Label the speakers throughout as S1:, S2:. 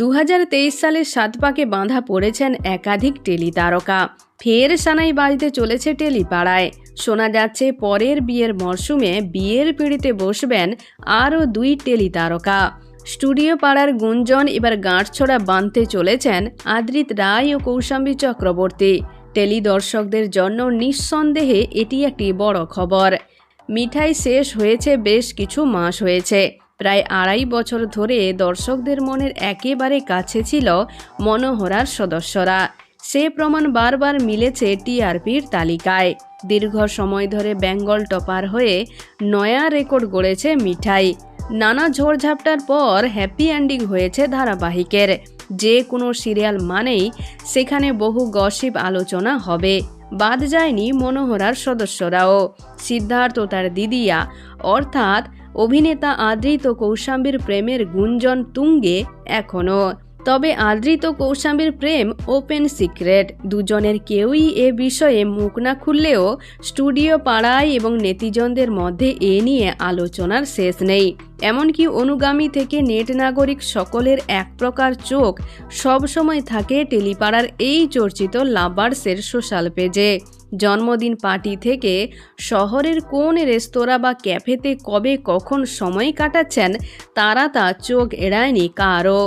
S1: দু সালের সাত পাকে বাঁধা পড়েছেন একাধিক টেলি তারকা ফের সানাই বাজতে চলেছে টেলি পাড়ায় শোনা যাচ্ছে, পরের বিয়ের মরশুমে বিয়ের পিড়িতে বসবেন আরও দুই টেলি তারকা স্টুডিও পাড়ার গুঞ্জন এবার গাঁটছড়া বাঁধতে চলেছেন আদ্রিত রায় ও কৌশাম্বী চক্রবর্তী। টেলি দর্শকদের জন্য নিঃসন্দেহে এটি একটি বড় খবর। মিঠাই শেষ হয়েছে বেশ কিছু মাস হয়েছে। প্রায় আড়াই বছর ধরে দর্শকদের মনের একেবারে কাছে ছিল মনোহরার সদস্যরা। সে প্রমাণ বারবার মিলেছে টিআরপির তালিকায়। দীর্ঘ সময় ধরে বেঙ্গল টপার হয়ে নয়া রেকর্ড গড়েছে মিঠাই। নানা ঝড়ঝাপটার পর হ্যাপি এন্ডিং হয়েছে ধারাবাহিকের। যে কোনো সিরিয়াল মানেই সেখানে বহু গসিপ আলোচনা হবে। বাদ যায়নি মনোহরার সদস্যরাও। সিদ্ধার্থ তার দিদিয়া, অর্থাৎ অভিনেতা আদৃত কৌশাম্বীর প্রেমের গুঞ্জন তুঙ্গে এখনও তবে আদৃত কৌশাম্বীর প্রেম ওপেন সিক্রেট দুজনের কেউই এ বিষয়ে মুখ না খুললেও স্টুডিও পাড়ায় এবং নেতিজনদের মধ্যে এ নিয়ে আলোচনার শেষ নেই। এমনকি অনুগামী থেকে নেট নাগরিক সকলের এক প্রকার চোখ সবসময় থাকে টেলিপাড়ার এই চর্চিত লাভার্সের সোশ্যাল পেজে। জন্মদিন পার্টি থেকে শহরের কোন রেস্তোরাঁ বা ক্যাফেতে কবে কখন সময় কাটাচ্ছেন, তারা তা চোখ এড়ায়নি কারও।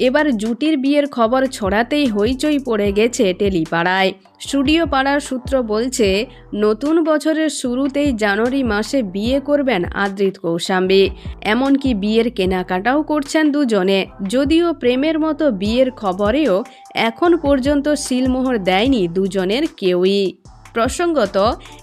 S1: এবার জুটির বিয়ের খবর ছড়াতেই হইচই পড়ে গেছে টেলিপাড়ায়। স্টুডিও পাড়ার সূত্র বলছে, নতুন বছরের শুরুতেই জানুয়ারি মাসে বিয়ে করবেন আদ্রিত কৌশাম্বী। এমনকি বিয়ের কেনাকাটাও করছেন দুজনে। যদিও প্রেমের মতো বিয়ের খবরেও এখন পর্যন্ত সিলমোহর দেয়নি দুজনের কেউই। প্রসঙ্গত,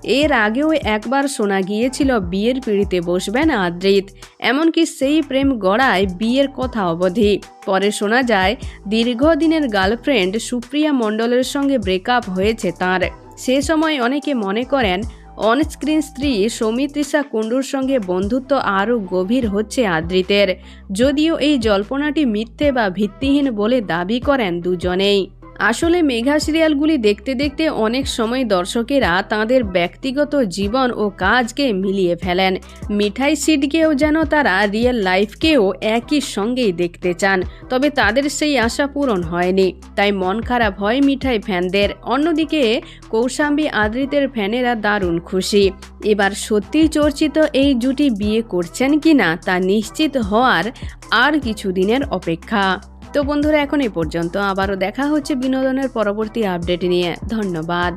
S1: এর আগেও একবার শোনা গিয়েছিল, বিয়ের পিড়িতে বসবেন আদ্রিত। এমনকি সেই প্রেম গড়ায় বিয়ের কথা অবধি। পরে শোনা যায়, দীর্ঘদিনের গার্লফ্রেন্ড সুপ্রিয়া মণ্ডলের সঙ্গে ব্রেকআপ হয়েছে তার। সে সময় অনেকে মনে করেন, অনস্ক্রিন স্ত্রী সৌমিত্রিষা কুণ্ডুর সঙ্গে বন্ধুত্ব আরও গভীর হচ্ছে আদ্রিতের। যদিও এই জল্পনাটি মিথ্যে বা ভিত্তিহীন বলে দাবি করেন দুজনেই। আসলে মেঘা সিরিয়ালগুলি দেখতে দেখতে অনেক সময় দর্শকেরা তাদের ব্যক্তিগত জীবন ও কাজকে মিলিয়ে ফেলেন। মিঠাই সিডকেও যেন তারা রিয়েল লাইফকেও একই সঙ্গেই দেখতে চান, তবে তাদের সেই আশা পূরণ হয়নি। তাই মন খারাপ হয় মিঠাই ফ্যানদের। অন্যদিকে, কৌশাম্বী আদ্রিতের ফ্যানেরা দারুণ খুশি। এবার সত্যি চর্চিত এই জুটি বিয়ে করছেন কিনা তা নিশ্চিত হওয়ার আর কিছুদিনের অপেক্ষা। তো বন্ধুরা এখন এই পর্যন্ত। আবারও দেখা হচ্ছে বিনোদনের পরবর্তী আপডেট নিয়ে। ধন্যবাদ।